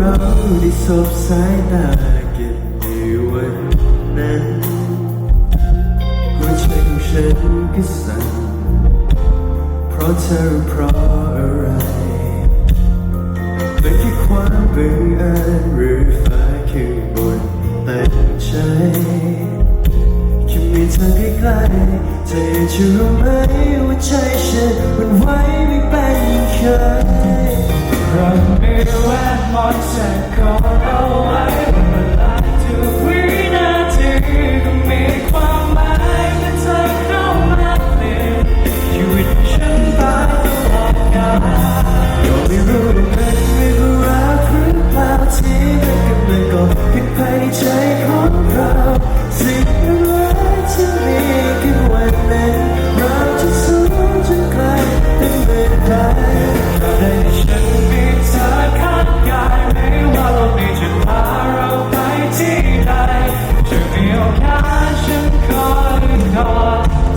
เราได้สบสายตากันในวันนั้นหัวใจของฉันก็สั่นเพราะเธอเพราะอะไรเป็นแค่ความบังเอิญหรือฝ้าคือบนแต่งใจแค่มีเธอใกล้ๆเธอจะรู้ไหมว่าใจฉันมันไหวไม่เป็นยังเคยรักไม่ไหว much and go away.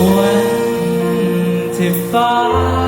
when to find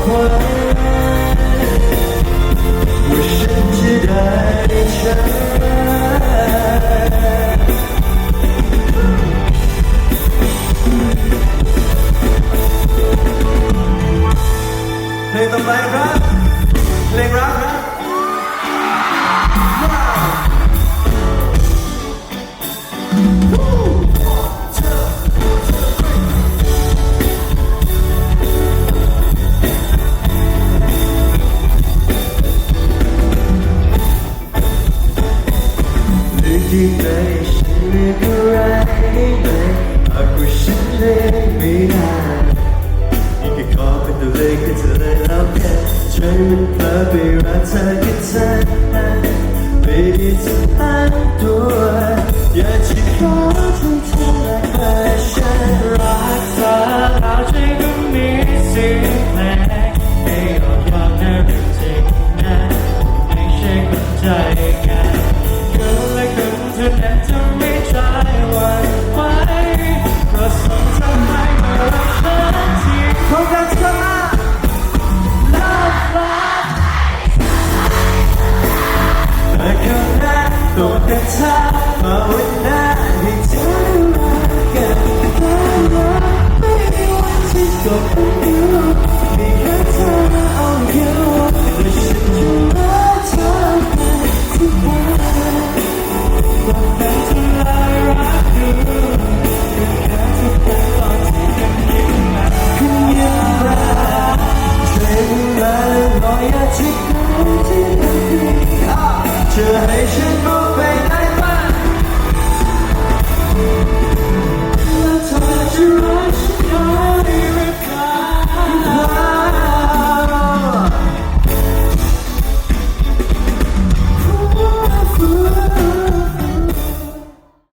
เพลงต่อไปครับเพลงรัก time, but